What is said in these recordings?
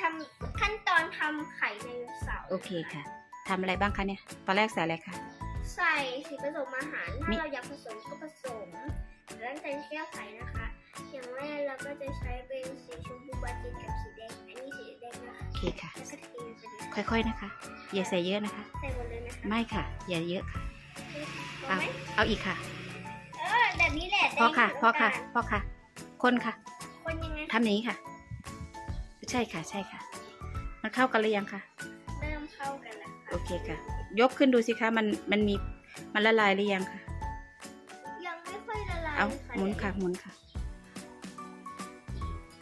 ทำขั้นตอนทำไข่ไดโนเสาร์โอเคค่ะ ทำอะไรบ้างคะเนี่ย ตอนแรกใส่อะไรคะ ใส่สีผสมอาหารมีถ้าเราอยากผสมก็ผสมแล้วใส่แก้วใส่นะคะ อย่างแรกเราก็จะใช้เป็นสีชมพูบาจิกกับสีแดง อันนี้สีแดงนะคะโอเคค่ะ แล้วก็เทไปเลยค่อยๆนะคะ อย่าใส่เยอะนะคะ ใส่หมดเลยนะคะไม่ค่ะ อย่าเยอะค่ะพอเอาไหมเอาอีกค่ะ เออแบบนี้แหละพอค่ะแดงพอค่ะน้ำตาลพอค่ะ คนค่ะ คนยังไง ทำอย่างนี้ค่ะ ใช่ค่ะใช่ค่ะ มันเข้ากันหรือยังคะเริ่มเข้ากันแล้วค่ะโอเคค่ะ ยกขึ้นดูสิคะมันมันมีมันละลายหรือยังคะยังไม่ค่อยละลายเอาค่ะหมุนค่ะหมุนค่ะ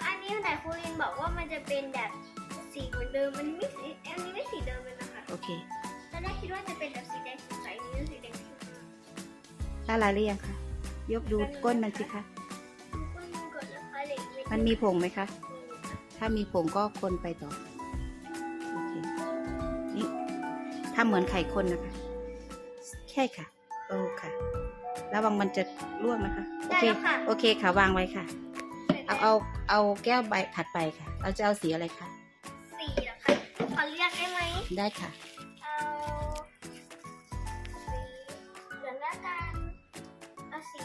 อันนี้แต่ครูลินบอกว่ามันจะเป็นแบบสีเหมือนเดิมมันไม่สีอันนี้ไม่สีเดิมเลยนะคะโอเคตอนแรกคิดว่าจะเป็นแบบสีแดงสดใสอันนี้สีแดงเข้มละลายหรือยังคะยกดูก้นมันสิคะดูก้นมันก่อนนะคะเล็กๆมันมีผงไหมคะมีค่ะ ถ้ามีผงก็คนไปต่อโอเคนี่ทำเหมือนไข่คนนะคะใช่ค่ะ โอ้ค่ะระวังมันจะร่วงนะคะ โอได้เคแล้วค่ะโอเคค่ะ วางไว้ค่ะ เอาเอาเอาแก้วใบถัดไปค่ะ เราจะเอาสีอะไรคะ สีเหรอคะขอเลือกได้ไหม ได้ค่ะ เอาสีเหลืองละกัน เอาสี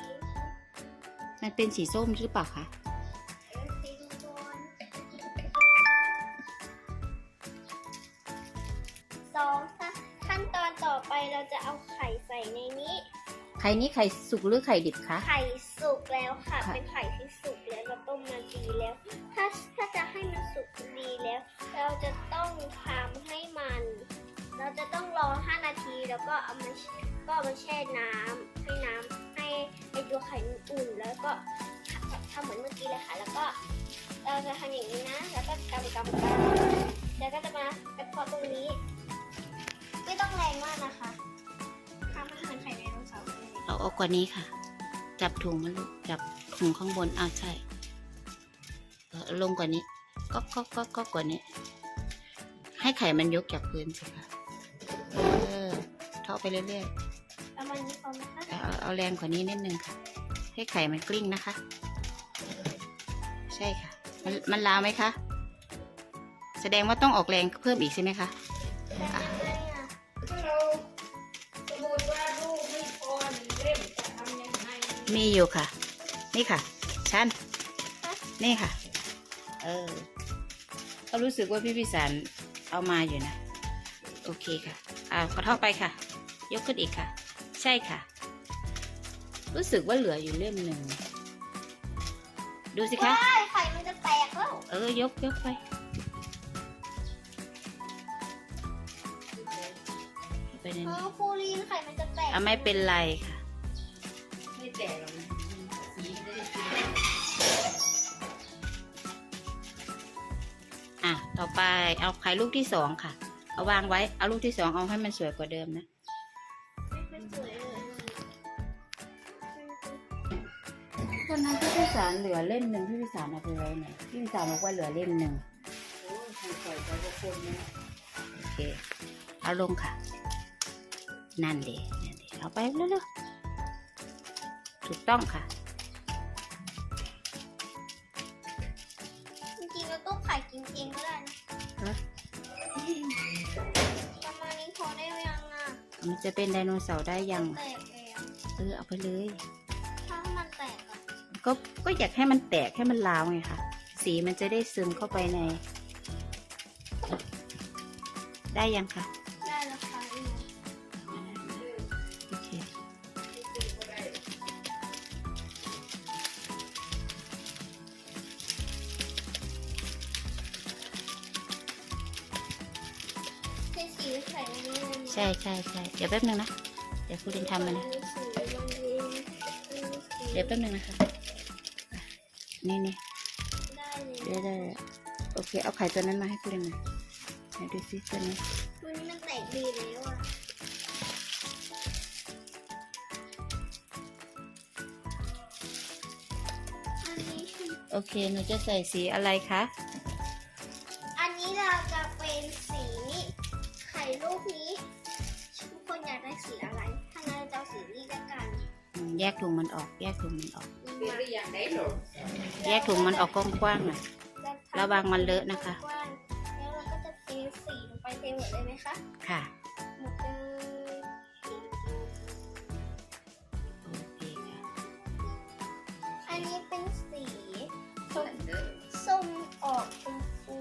มันเป็นสีส้มหรือเปล่าคะ ข่นี้ไข่สุกหรือไข่ดิบคะ ไข่สุกแล้วค่ะ ค่ะ เป็นไข่ที่สุกแล้วเราต้มมาดีแล้ว ถ้าถ้าจะให้มันสุกดีแล้ว เราจะต้องทำให้มัน เราจะต้องรอ 5 นาทีแล้วก็เอามาก็เอามาแช่น้ำให้น้ำให้ให้ตัวไข่มันอุ่นแล้วก็ทำทำเหมือนเมื่อกี้เลยค่ะ แล้วก็เราจะทำอย่างนี้นะ แล้วก็กำกำกำแล้วก็จะมากระเทาะตรงนี้ ไม่ต้องแรงมากนะคะ เอาเอากว่านี้ค่ะ จับถุงมันลูกจับถุงข้างบนอ้าวใช่ลงกว่านี้ก็ก็ก็ก็กว่านี้ ให้ไข่มันยกจากพื้นสิคะเออเทาไปเรื่อยประมาณนี้พอไหมคะๆเอาเอาแรงกว่านี้นิดนึงค่ะ ให้ไข่มันกลิ้งนะคะ ใช่ค่ะ มันมันลาวไหมคะ แสดงว่าต้องออกแรงเพิ่มอีกใช่ไหมคะ มีอยู่ค่ะ นี่ค่ะ ชันนี่ค่ะ เออก็รู้สึกว่าพี่พิสารเอามาอยู่นะ โอเคค่ะ อ่ากระเทาะไปค่ะ ยกขึ้นอีกค่ะ ใช่ค่ะ รู้สึกว่าเหลืออยู่เล่มหนึ่ง ดูสิคะว้ายไข่มันจะแตกแล้ว เออ ยกยกไป ไปในเอนี้อฟูรีนไข่มันจะแตก อะไม่เป็นไรค่ะไม่ แตกหรอกนะสีไม่ได้สีอะ ต่อไปเอาไข่ลูกที่สองค่ะ เอาวางไว้ เอาลูกที่สองเอาให้มันสวยกว่าเดิมนะ ไม่สวยเลยตอนนั้นพี่พิสารเหลือเล่มหนึ่งพี่พิสารเอาไปไว้ไหนพี่พิสารบอกว่าเหลือเล่มหนึ่งโอ้ยใส่ใส่ไปก็คนนะโอเค เอาลงค่ะ นั่นเดีนั่นเดีเอาไปเร็วๆ ถูกต้องค่ะ จริงๆเราต้องไข่กินเองก็ได้นะฮะ ประมาณนี้พอได้ยังอะมันจะเป็นไดโนเสาร์ได้ยัง แตกแล้วเออเอาไปเลย ถ้ามันแตกอะก็ก็อยากให้มันแตกให้มันลาวไงค่ะ สีมันจะได้ซึมเข้าไปใน ได้ยังคะ ใช่ใช่ใช่เดี๋ยวแป๊บนึงนะ เดี๋ยวคุณดินทำมันนะอัสีมันเองอันนี้สีเดี๋ยวแป๊บนึงนะคะอะนี่นี่ได้เลยเดี๋ยวได้แล้วโอเค เอาไข่ตัวนั้นมาให้คุณดินหน่อยไหนดูซิตัวนี้วันนี้มันแตกดีแล้วอะอันนี้คือโอเค หนูจะใส่สีอะไรคะ แยกถุงมันออก แยกถุงมันออกเป็นหรือยังได้หรอแยกถุงมันออกกว้างๆหน่อยจทำระวังมันเลอะนะคะกว้างสีลงไปเทหมดเลยไหมคะ ค่ะหมดเลยโอเคค่ะอันนี้เป็นสีเสร็จเลยส้มออกชมพู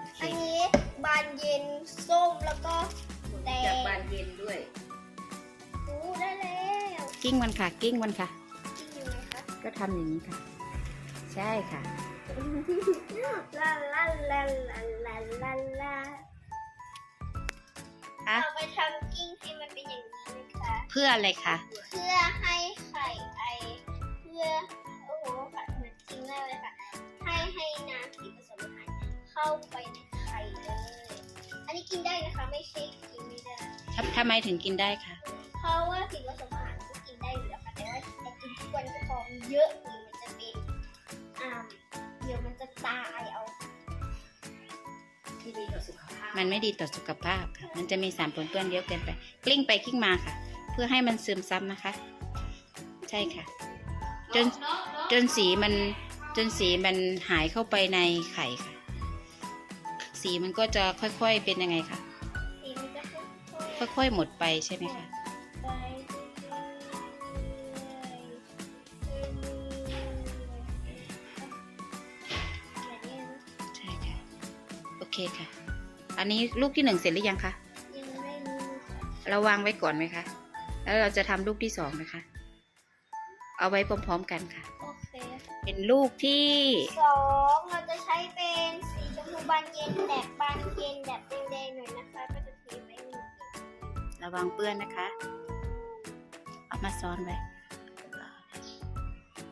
โอเคอันนี้บานเย็นส้มแล้วก็แดง จากบานเย็นด้วยอู้ได้แล้ว กิ้งมันค่ะ กิ้งมันค่ะกินอยู่ไหมคะก็ทำอย่างนี้ค่ะ ใช่ค่ะ ลาลาลาลาลาลาลาอะ เราไปทำกิ้งให้มันเป็นอย่างนี้นะคะ เพื่ออะไรคะ เพื่อให้ไข่ไอ เพื่อ โอ้โหค่ะเหมือนจริงมากเลยค่ะ ให้ให้น้ำสีผสมอาหารเข้าไปในไข่เลย อันนี้กินได้นะคะ ไม่ใช่กินไม่ได้ ทำทำไมถึงกินได้คะ เพราะว่าสีผสมอาหาร เยอะหรือมันจะเป็นอ่าเดี๋ยวมันจะตายเอาที่ดีต่อสุขภาพมันไม่ดีต่อสุขภาพค่ะ มันจะมีสารปนเปื้อนเยอะเกินไป กลิ้งไปกลิ้งมาค่ะ เพื่อให้มันซึมซับนะคะ ใช่ค่ะ จนจนสีมันจนสีมันหายเข้าไปในไข่ค่ะ สีมันก็จะค่อยๆเป็นยังไงคะสีมันจะค่อยๆค่อยๆหมดไปใช่ไหมคะ เคค่ะ อันนี้ลูกที่หนึ่งเสร็จหรือยังคะ ยังไม่รู้ค่ะเราวางไว้ก่อนไหมคะ แล้วเราจะทำลูกที่สองนะคะ เอาไว้พร้อมๆกันค่ะ โอเคเป็นลูกที่ สองเราจะใช้เป็นสีชมพูบานเย็นแดกบานเย็นแบบแดงๆหน่อยนะคะก็จะเทไปหนึ่งระวังเปื้อนนะคะ เอามาซ้อนไว้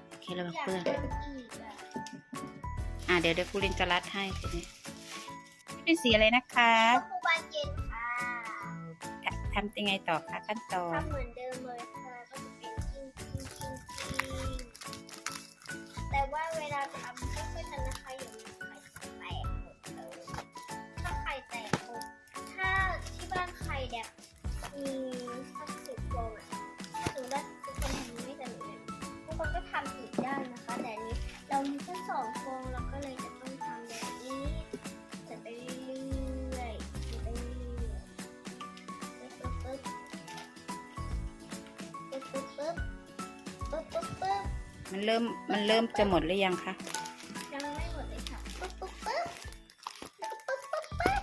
โอเคระวังอยากเปื้อนเติมอีกอะ อ่าเดี๋ยวเดี๋ยวครูลินจะรัดให้ทีนี้ เป็นสีอะไรนะคะชมพูบานเย็นค่ะทำยังไงต่อคะขั้นตอนทำเหมือนเดิมเลยค่ะก็จะเป็นกิ้งกิ้งกิ้งกิ้งแต่ว่าเวลาทำไม่ค่อยทันนะคะอย่ามีไข่แตกหมดเลยถ้าไข่แตกหมดถ้าที่บ้านไข่แบบมีสักสิบฟองอะถ้าสมมติว่าทุกคนทำไม่สำเร็จทุกคนก็ทำอีกได้นะคะ แต่อันนี้เรามีแค่สอง มันเริ่มมันเริ่มจะหมดหรือยังคะยังไม่หมดเลยค่ะปึ๊บปึ๊บปึ๊บแล้วก็ปึ๊บปึ๊บปึ๊บปึ๊บ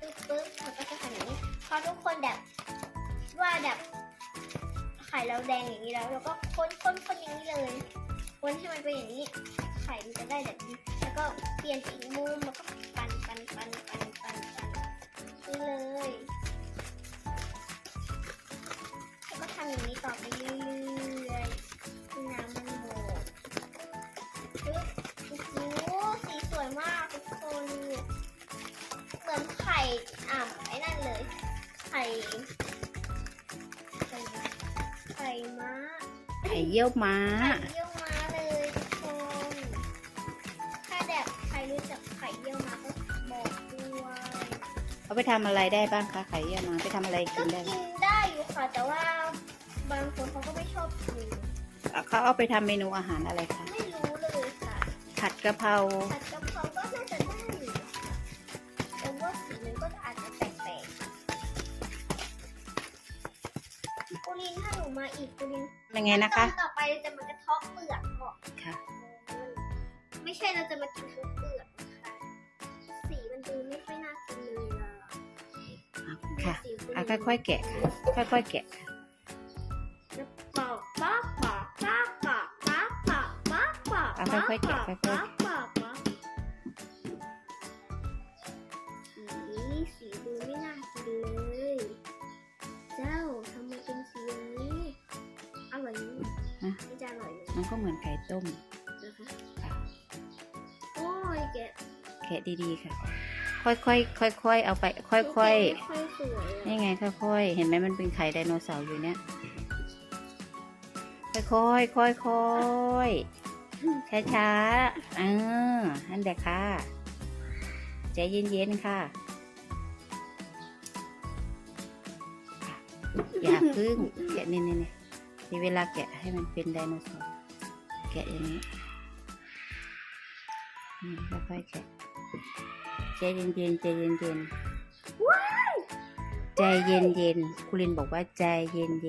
ปึ๊บปึ๊บแล้วก็จะทำอย่างนี้พอทุกคนแบบว่าแบบไข่เราแดงอย่างนี้แล้วเราก็คนคนคนอย่างนี้เลยคนให้มันเป็นอย่างนี้ ไข่มันจะได้แบบนี้ แล้วก็เปลี่ยนอีกมุมแล้วก็ปันปันปันปันปันปันนี่เลยแล้วก็ทำอย่างนี้ต่อไปเรื่อย เยี่ยวม้า ไข่เยี่ยวม้าเลยทุกคนถ้าแบบใครรู้จักไข่เยี่ยวม้าก็บอกด้วยเอาไปทำอะไรได้บ้างคะไข่เยี่ยวม้าไปทำอะไรก็กินได้กินได้อยู่ค่ะ แต่ว่าบางคนเขาก็ไม่ชอบกิน เขาเอาไปทำเมนูอาหารอะไรคะไม่รู้เลยค่ะผัดกะเพราผัดกะ ลินถ้าหนูมาอีกกุลินเป็นไงนะคะ ขั้ตอต่อไปเราจะมากระเทาะเปลือกออกค่ะ ไม่ใช่เราจะมากินทั้งเปลือกนะคะสีมันดูไม่ค่อยน่ากินเลยล่ะค่ะสีกุลินอะค่อยๆแกะค่ะ ค่อยๆแกะค่ะปอกปอกปอกปอกปอกปอกปอกปอกปอกอะค่อยๆแกะค่อยๆปอกปอกปอกสี ก็เหมือนไก่ต้มนะคะค่ะโอ้ยแกะแกะดีๆค่ะ ค่อยๆค่อยๆเอาไป ค่อยไม่ค่อยสวยๆอะนี่ไงค่อยๆเห็นไหมมันเป็นไข่ไดโนเสาร์อยู่เนี่ย ค่อยๆค่อยๆช้าๆเออนั่นแหละค่ะใจเย็นๆค่ะค่ะอย่าพึ่งแกะนี่นี่นี่มีเวลาแกะให้มันเป็นไดโนเสาร์ แกะอย่างนี้ค่อยๆแกะใจเย็นๆใจเย็นๆใจเย็นๆคุณลินบอกว่าใจเย็นๆ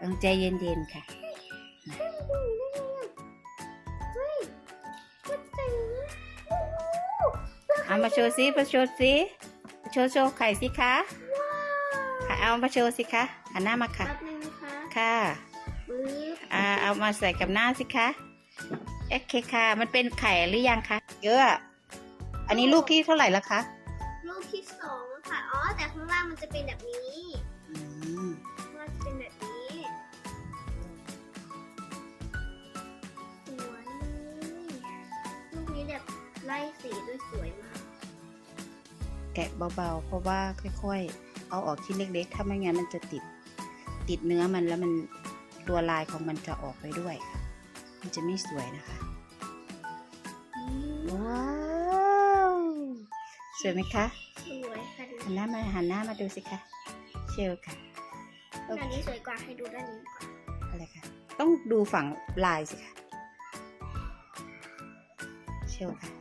ต้องใจเย็นๆค่ะเอามาโชว์สิมาโชว์สิโชว์โชว์ไข่สิคะเอามาโชว์สิคะ หันหน้ามาค่ะ แป๊บนึงนะคะค่ะปึ๊บอ่าเอามาใส่กับหน้าสิคะโอเคค่ะ มันเป็นไข่หรือยังคะเยอะอะอันนี้ลูกที่เท่าไหร่ละคะรูปที่สองอะค่ะ อ๋อ แต่ข้างล่างมันจะเป็นแบบนี้ อืมข้างล่างจะเป็นแบบนี้ สวยเลยรูปนี้แบบไล่สีด้วยสวยมาก แกะเบาๆ เพราะว่าค่อยๆ เอาออกชิ้นเล็กๆ ถ้าไม่งั้นมันจะติด ติดเนื้อมันแล้วมันตัวลายของมันจะออกไปด้วยค่ะ มันจะไม่สวยนะคะ ว้าว สวยไหมคะ สวยค่ะดูหันหน้ามาหันหน้ามาดูสิคะ เชลค่ะด้านนี้สวยกว่าให้ดูด้านนี้ก่อนอะไรคะ ต้องดูฝั่งลายสิคะ เชลค่ะ